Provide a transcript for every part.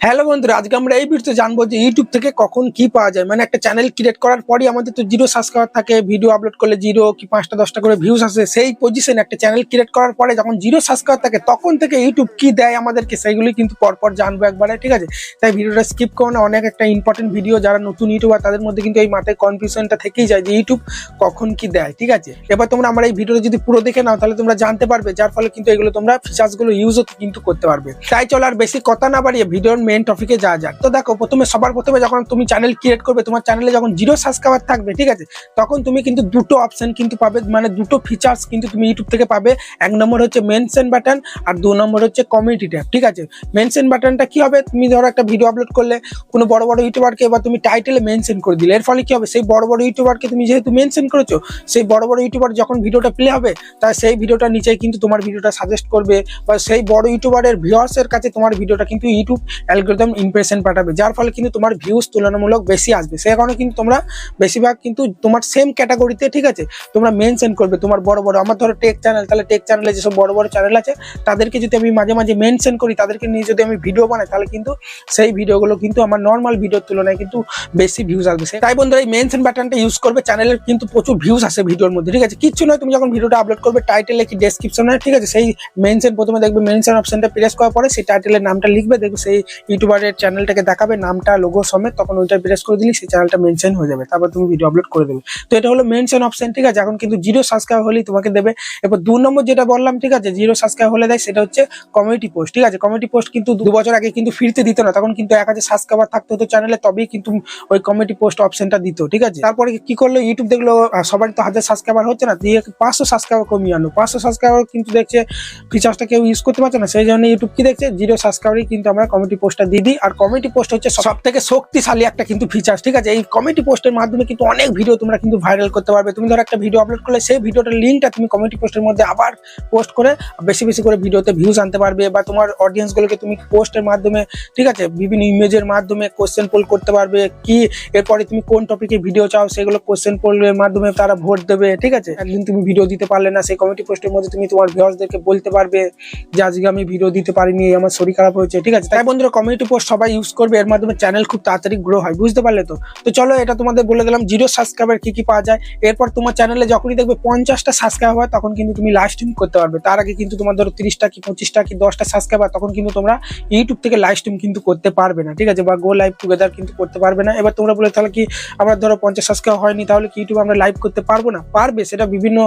Hello বন্ধুরা, আজকে আমরা এই ভিডিওতে জানব যে ইউটিউব থেকে কখন কি পাওয়া যায়। মানে একটা চ্যানেল ক্রিয়েট করার পরই আমাদের তো জিরো সাবস্ক্রাইবার থাকে ভিডিও আপলোড করলে জিরো কি পাঁচটা, দশটা করে ভিউজ আসে, সেই পজিশন একটা চ্যানেল ক্রিয়েট করার পরে যখন জিরো সাবস্ক্রাইবার থাকে, তখন থেকে ইউটিউব কি দেয় আমাদেরকে সেইগুলি কিন্তু পরপর জানব একবারে, ঠিক আছে? তাই ভিডিওটা স্কিপ করো না, অনেক একটা ইম্পর্টেন্ট ভিডিও যারা নতুন ইউটিউবার তাদের মধ্যে কিন্তু এই মাথায় কনফিউশনটা থেকেই যায় যে ইউটিউব কখন কি দেয়, ঠিক আছে? এবার তোমরা আমার এই ভিডিওটা যদি পুরো দেখে নাও, তাহলে তোমরা জানতে পারবে, যার ফলে কিন্তু এগুলো তোমরা ফিচার্সগুলো ইউজও কিন্তু করতে পারবে। তাই চলো আর বেশি কথা না বাড়িয়ে, ভিডিওর মেন টপিকে যাওয়া যাক। তো দেখো, প্রথমে সবার প্রথমে যখন তুমি চ্যানেল ক্রিয়েট করবে, তোমার চ্যানেলে যখন জিরো সাবস্ক্রাইবার থাকবে, ঠিক আছে? তখন তুমি কিন্তু দুটো অপশন কিন্তু পাবে মানে দুটো ফিচার্স কিন্তু তুমি ইউটিউব থেকে পাবে। এক নম্বর হচ্ছে মেনশন বাটন আর দু নম্বর হচ্ছে কমিউনিটি ট্যাব ঠিক আছে? মেনশন বাটনটা কি হবে? তুমি ধরো একটা ভিডিও আপলোড করলে, কোনো বড় বড় ইউটিউবারকে এবার তুমি টাইটেলে মেনশন করে দিলে, এর ফলে কি হবে? সেই বড় বড় ইউটিউবারকে তুমি যেহেতু মেনশন করেছ, সেই বড় বড় ইউটিউবার যখন ভিডিওটা প্লে হবে তাই সেই ভিডিওটা নিচে কিন্তু তোমার ভিডিওটা সাজেস্ট করবে, বা সেই বড় ইউটিউবারের ভিউয়ার্সের কাছে তোমার ভিডিওটা কিন্তু ইউটিউব অ্যালগোরিদম ইমপ্রেশন পাঠাবে, যার ফলে কিন্তু তোমার ভিউজ তুলনামূলক বেশি আসবে। সেই কারণে কিন্তু তোমরা বেশিরভাগ কিন্তু তোমার সেম ক্যাটাগরিতে ঠিক আছে? তোমরা মেনশন করবে, তোমার বড় বড়, আমার ধরো টেক চ্যানেল তাহলে টেক চ্যানেলে যেসব বড় বড় চ্যানেল আছে, তাদেরকে যদি আমি মাঝে মাঝে মেনশন করি, তাদেরকে নিয়ে যদি আমি ভিডিও বানাই, তাহলে কিন্তু সেই ভিডিওগুলো কিন্তু আমার নর্মাল ভিডিওর তুলনায় কিন্তু বেশি ভিউজ আসবে। তাই বন্ধুরা, এই মেনশন বাটনটা ইউজ করবে চ্যানেলের কিন্তু প্রচুর ভিউজ আসে ভিডিওর মধ্যে, ঠিক আছে? কিচ্ছু নয়, তুমি যখন ভিডিওটা আপলোড করবে টাইটেলে কি ডেসক্রিপশনে ঠিক আছে? সেই মেনশন প্রথমে দেখবে মেনশন অপশনটা প্রেস করার পরে, সেই টাইটেলের নামটা লিখবে, দেখবে সেই ইউটিউবারের চ্যানেলটাকে দেখাবে নামটা লোগো সমেত তখন ওইটা প্রেস করে দিলে সেই চ্যানেলটা মেনশন হয়ে যাবে। তারপর তুমি ভিডিও আপলোড করে দেবে। তো এটা হলো মেনশন অপশন ঠিক আছে? এখন কিন্তু জিরো সাবস্ক্রাইব হলেই তোমাকে দেবে। এবার দু নম্বর যেটা বললাম ঠিক আছে? জিরো সাবস্ক্রাইব হলে দেয় সেটা হচ্ছে কমিউনিটি পোস্ট ঠিক আছে? কমিউনিটি পোস্ট কিন্তু দু বছর আগে কিন্তু ফিরতে দিত না তখন কিন্তু এক হাজার সাবস্ক্রাইবার থাকতো হতো চ্যানেলে তবেই কিন্তু ওই কমিউনিটি পোস্ট অপশনটা দিত ঠিক আছে? তারপরে কি করল? ইউটিউব দেখল আহ, সবার তো হাজার সাবস্ক্রাইবার হচ্ছে না দিয়ে পাঁচশো সাবস্ক্রাইবার কমিয়ে আনো পাঁচশো সাবস্ক্রাইবার কিন্তু দেখছে ফিচার্সটা কেউ ইউজ করতে পারছে না সেই জন্য ইউটিউব কি দেখছে? জিরো সাবস্ক্রাইবারই কিন্তু আমরা কমিউনিটি পোস্টটা দিয়ে দিই, আর কমিউনিটি পোস্ট হচ্ছে সব থেকে শক্তিশালী একটা কিন্তু ফিচার ঠিক আছে? এই কমিউনিটি পোস্টের মাধ্যমে কিন্তু অনেক ভিডিও তোমরা কিন্তু ভাইরাল করতে পারবে। তুমি ধরো একটা ভিডিও আপলোড করলে, সেই ভিডিওটার লিঙ্কটা তুমি কমিউনিটি পোস্টের মধ্যে আবার পোস্ট করে বেশি বেশি করে ভিডিওতে ভিউজ আনতে পারবে, বা তোমার অডিয়েন্সগুলোকে তুমি পোস্টের মাধ্যমে, ঠিক আছে? বিভিন্ন ইমেজের মাধ্যমে কোশ্চেন পোল করতে পারবে, কি এরপরে তুমি কোন টপিকে ভিডিও চাও, সেগুলো কোশ্চেন পোলের মাধ্যমে তারা ভোট দেবে, ঠিক আছে? একদিন তুমি ভিডিও দিতে পারলে না, সেই কমিউনিটি পোস্টের মধ্যে তুমি তোমার ভিউয়ার্সদেরকে বলতে পারবে যে, আজকে আমি ভিডিও দিতে পারিনি, আমার শরীর খারাপ হয়েছে। ঠিক আছে? তাই বন্ধুরা কমিউনিটি পোস্ট সবাই ইউজ করবে, এর মাধ্যমে চ্যানেল খুব তাড়াতাড়ি গ্রো হয়, বুঝতে পারলে তো? তো চলো এটা তোমাদের বলে দিলাম জিরো সাবস্ক্রাইবার কি কি পাওয়া যায়, এরপর তোমার চ্যানেলে যখনই দেখবে পঞ্চাশটা সাবস্ক্রাইব হয়, তখন কিন্তু তুমি লাইভ স্ট্রিম করতে পারবে। তার আগে কিন্তু তোমার ধরো তিরিশটা কি পঁচিশটা কি দশটা সাবস্ক্রাইবার তখন কিন্তু তোমরা ইউটিউব থেকে লাইভ স্ট্রিম কিন্তু করতে পারবে না, ঠিক আছে? বা গো লাইভ টুগেদার কিন্তু করতে পারবে না। এবার তোমরা বলে তাহলে কি, আমরা ধরো পঞ্চাশ সাবস্ক্রাইব হয়নি, তাহলে কি ইউটিউব আমরা লাইভ করতে পারব না? পারবে, সেটা বিভিন্ন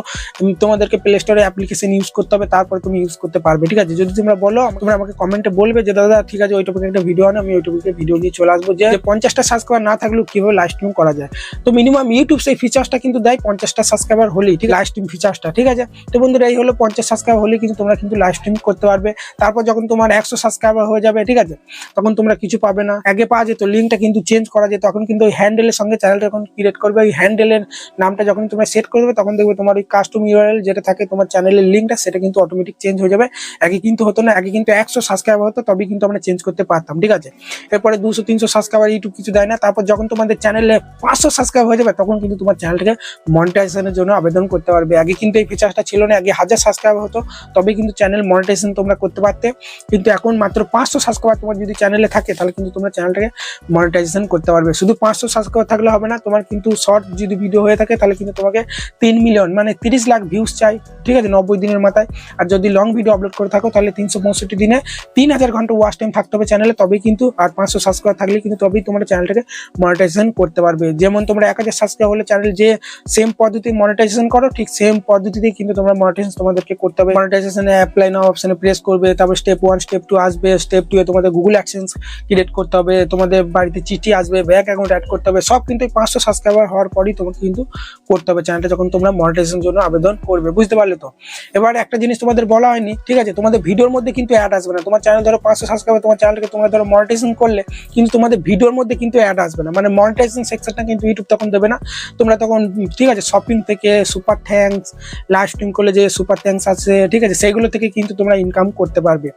তোমাদেরকে প্লে স্টোরে অ্যাপ্লিকেশন ইউজ করতে হবে, তারপরে তুমি ইউজ করতে পারবে, ঠিক আছে? যদি তোমরা বলো, তোমরা আমাকে কমেন্টে বলবে যে, দাদা, ঠিক আছে ওই টপিকে একটা ভিডিও আনো, আমি টপিকে ভিডিও নিয়ে চলে আসব। যে পঞ্চাশটা সাবস্ক্রাইবার না থাকলেও কীভাবে লাইভ স্ট্রিম করা যায়? তো মিনিমাম ইউটিউব সেই ফিচার্সটা কিন্তু দেয়, পঞ্চাশটা সাবস্ক্রাইবার হলেই, ঠিক লাইভ স্ট্রিম ফিচার্সটা ঠিক আছে? তো বন্ধুরা, এই হলো পঞ্চাশ সাবস্ক্রাইবার হলেই কিন্তু তোমরা কিন্তু লাইভ স্ট্রিম করতে পারবে। তারপর যখন তোমার একশো সাবস্ক্রাইবার হয়ে যাবে, ঠিক আছে? তখন তোমরা কিছু পাবে না। আগে পাওয়া যেত লিঙ্কটা কিন্তু চেঞ্জ করা যেত। তখন কিন্তু ওই হ্যান্ডেলের সঙ্গে চ্যানেলটা যখন ক্রিয়েট করবে, ওই হ্যান্ডেলের নামটা যখন তোমরা সেট করবে তখন দেখবে তোমার ওই কাস্টম ইউআরএল যেটা থাকে, তোমার চ্যানেলের লিঙ্কটা সেটা কিন্তু অটোমেটিক চেঞ্জ হয়ে যাবে। আগে কিন্তু হতো না, আগে কিন্তু একশো সাবস্ক্রাইবার হতো, তবেই কিন্তু আমরা চেঞ্জ করতে পারতাম, ঠিক আছে? এরপরে দুশো, তিনশো সাবস্ক্রাইবার ইউটিউব কিছু দেয় না, তারপর যখন তোমাদের চ্যানেলে পাঁচশো সাবস্ক্রাইব হয়ে যাবে, তখন কিন্তু তোমার চ্যানেলটাকে মনিটাইজেশনের জন্য আবেদন করতে পারবে। আগে কিন্তু এই ফিচারটা ছিল না, আগে হাজার সাবস্ক্রাইব হতো তবে কিন্তু চ্যানেল মনিটাইজেশন তোমরা করতে পারতে। কিন্তু এখন মাত্র পাঁচশো সাবস্ক্রাইবার তোমার যদি চ্যানেলে থাকে, তাহলে কিন্তু তোমরা চ্যানেলটাকে মনিটাইজেশন করতে পারবে। শুধু পাঁচশো সাবস্ক্রাইবার থাকলে হবে না, তোমার কিন্তু শর্ট যদি ভিডিও হয়ে থাকে, তাহলে কিন্তু তোমাকে তিন মিলিয়ন মানে তিরিশ লাখ ভিউজ চাই, ঠিক আছে? নব্বই দিনের মাথায়। আর যদি লং ভিডিও আপলোড করে থাকো, তাহলে তিনশো পঁয়ষট্টি দিনে তিন হাজার ঘণ্টা ওয়াচ টাইম থাকতে হবে চ্যানেলে তবেই কিন্তু আর পাঁচশো সাবস্ক্রাইব থাকলে কিন্তু তবেই তোমরা চ্যানেলটাকে মনিটাইজেশন করতে পারবে। যেমন তোমরা এক হাজার সাবস্ক্রাইব হলে চ্যানেল যে সেম পদ্ধতি মনিটাইজেশন করো, ঠিক সেম পদ্ধতিতে কিন্তু তোমরা মনিটাইজেশন তোমাদেরকে করতে হবে। মনিটাইজেশনে অ্যাপ্লাই নাও অপশনে প্রেস করবে, তারপর স্টেপ ওয়ান স্টেপ টু আসবে স্টেপ টু এ তোমাদের গুগল অ্যাকসেন্স ক্রিয়েট করতে হবে, তোমাদের বাড়িতে চিঠি আসবে ব্যাংক অ্যাকাউন্ট অ্যাড করতে হবে, সব কিন্তু পাঁচশো সাবস্ক্রাইবার হওয়ার পরই তোমাকে কিন্তু করতে হবে চ্যানেলটা যখন তোমরা মনিটাইজেশন জন্য আবেদন করবে, বুঝতে পারলে তো? এবার একটা জিনিস তোমাদের বলা হয়নি, ঠিক আছে? তোমাদের ভিডিওর মধ্যে কিন্তু অ্যাড আসবে না। তোমার চ্যানেল ধরো পাঁচশো সাবস্ক্রাইবার তোমার চ্যানেলকে তোমরা ধরো মনিটাইজেশন করলে, কিন্তু তোমাদের ভিডিওর মধ্যে কিন্তু অ্যাড আসবে না। মানে মনিটাইজেশন সেকশনটা কিন্তু ইউটিউব তখন দেবে না। তোমরা তখন, ঠিক আছে শপিং থেকে সুপার থ্যাঙ্কস লাইভ স্ট্রিম করলে যে সুপার থ্যাঙ্কস আছে, ঠিক আছে সেগুলো থেকে কিন্তু তোমরা ইনকাম করতে পারবে।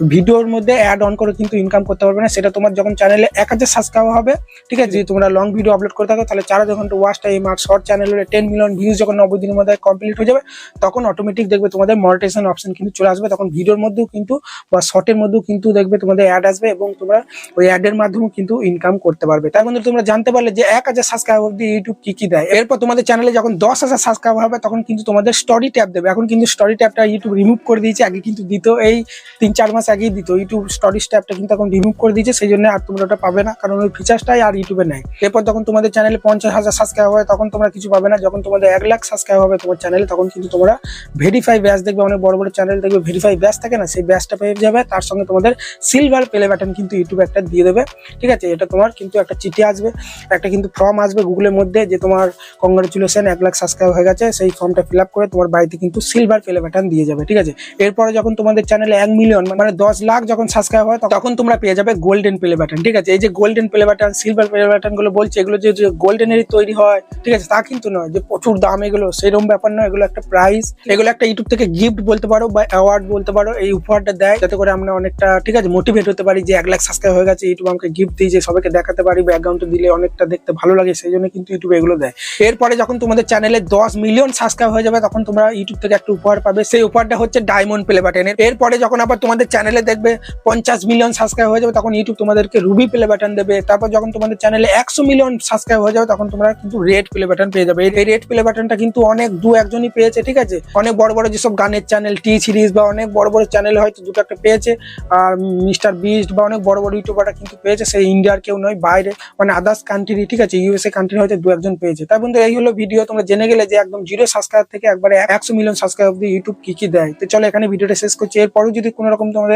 ভিডিওর মধ্যে অ্যাড অন করে কিন্তু ইনকাম করতে পারবে না। সেটা তোমার যখন চ্যানেলে এক হাজার সাবস্ক্রাইব হবে ঠিক আছে? যদি তোমরা লং ভিডিও আপলোড করে থাকো তাহলে চার হাজার ঘণ্টা ওয়াচ টাইম আর শর্ট চ্যানেলে টেন মিলিয়ন ভিউজ যখন নব্বই দিনের মধ্যে কমপ্লিট হয়ে যাবে তখন অটোমেটিক দেখবে তোমাদের মনিটাইজেশন অপশন কিন্তু চলে আসবে। তখন ভিডিওর মধ্যেও কিন্তু বা শর্টের মধ্যেও কিন্তু দেখবে তোমাদের অ্যাড আসবে এবং তোমরা ওই অ্যাডের মাধ্যমে কিন্তু ইনকাম করতে পারবে। তার মধ্যে তোমরা জানতে পারলে যে এক হাজার সাবস্ক্রাইব অব্দি ইউটিউব কি কি দেয়। এরপর তোমাদের চ্যানেলে যখন দশ হাজার সাবস্ক্রাইব হবে তখন কিন্তু তোমাদের স্টোরি ট্যাব দেবে। এখন কিন্তু স্টোরি ট্যাবটা ইউটিউব রিমুভ করে দিয়েছে আগে কিন্তু দিত। এই তিন চার মাস আগেই দিত। ইউটিউব স্টোরিজ ট্যাবটা কিন্তু এখন রিমুভ করে দিয়েছে, সেই জন্য আর তোমরা ওটা পাবে না। কারণ ওই ফিচার্সটাই আর ইউটিউবে নেই। এরপর যখন তোমাদের চ্যানেলে পঞ্চাশ হাজার সাবস্ক্রাইব হবে তখন তোমরা কিছু পাবে না। যখন তোমাদের এক লাখ সাবস্ক্রাইব হবে তোমার চ্যানেলে তখন কিন্তু তোমরা ভেরিফাই ব্যাচ দেখবে। অনেক বড় বড় চ্যানেল দেখবে ভেরিফাই ব্যাচ থাকে না, সেই ব্যাচটা পেয়ে যাবে। তার সঙ্গে তোমাদের সিলভার প্লে বাটন কিন্তু ইউটিউবে একটা দিয়ে দেবে। ঠিক আছে? এটা তোমার কিন্তু একটা চিঠি আসবে, একটা কিন্তু ফর্ম আসবে গুগলের মধ্যে যে তোমার কংগ্রেচুলেশন এক লাখ সাবস্ক্রাইব হয়ে গেছে, সেই ফর্মটা ফিল আপ করে তোমার বাড়িতে কিন্তু সিলভার প্লে বাটন দিয়ে যাবে। ঠিক আছে? এরপরে যখন তোমাদের চ্যানেলে এক মিলিয়ন মানে দশ লাখ যখন সাবস্ক্রাইব হয়, তখন তোমরা পেয়ে যাবে গোল্ডেন প্লে বাটন ঠিক আছে? এই যে golden play button silver play বাটনগুলো বলছে, এগুলো যে গোল্ডেনেরই তৈরি হয়, ঠিক আছে? তা কিন্তু নয়, যে প্রচুর দাম এগুলো সেরকম ব্যাপার নয়, এগুলো একটা প্রাইস এগুলো একটা ইউটিউব থেকে গিফট বলতে পারো বা অ্যাওয়ার্ড বলতে পারো, এই উপহারটা দেয়, যাতে করে আমরা অনেকটা, ঠিক আছে মোটিভেট হতে পারি যে এক লাখ সাবস্ক্রাইব হয়ে গেছে ইউটিউব আমাকে গিফট দিয়েছে সবাইকে দেখাতে পারি ব্যাকগ্রাউন্ডে দিলে অনেকটা দেখতে ভালো লাগে, সেই জন্য কিন্তু ইউটিউব এগুলো দেয়। এরপরে যখন তোমাদের চ্যানেলে দশ মিলিয়ন সাবস্ক্রাইব হয়ে যাবে, তখন তোমরা ইউটিউব থেকে একটা উপহার পাবে, সেই উপহারটা হচ্ছে ডায়মন্ড প্লে বাটনের এরপরে যখন আবার তোমাদের চ্যানেলে দেখবে পঞ্চাশ মিলিয়ন সাবস্ক্রাইব হয়ে যাবে, তখন ইউটিউব তোমাদেরকে রুবি প্লে বাটন দেবে। তারপর যখন তোমাদের চ্যানেলে একশো মিলিয়ন সাবস্ক্রাইব হয়ে যাবে, তখন তোমরা কিন্তু রেড প্লে বাটন পেয়ে যাবে। এই রেড প্লে বাটনটা কিন্তু অনেক দু একজনই পেয়েছে, ঠিক আছে? অনেক বড় বড় যেসব গানের চ্যানেল টি সিরিজ বা অনেক বড় বড় চ্যানেল হয়তো দুটো একটা পেয়েছে, আর মিস্টার বিস্ট বা অনেক বড় বড় ইউটিউবাররা কিন্তু পেয়েছে। সেই ইন্ডিয়ার কেউ নয়, বাইরে মানে আদার্স কান্ট্রি ঠিক আছে? ইউএসএ কান্ট্রি হয়তো দু একজন পেয়েছে। তার বন্ধু, এই হলো ভিডিও তোমরা জেনে গেলে যে একদম জিরো সাবস্ক্রাইব থেকে একবারে একশো মিলিয়ন সাবস্ক্রাইব অব্দি ইউটিউব কি কি দেয়। তো চলো এখানে ভিডিওটা শেষ করছি। এরপরেও যদি কোনো রকম তোমাদের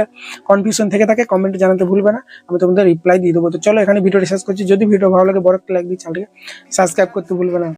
কনফিউশন থেকে থাকে কমেন্টে জানাতে ভুলবে না। আমি তোমাদের রিপ্লাই দিয়ে দেবো। তো চলো এখানে ভিডিওটি শেষ করছি। যদি ভিডিও ভালো লাগে, বড় একটা লাইক দিয়ে চ্যানেলকে সাবস্ক্রাইব করতে ভুলবে না।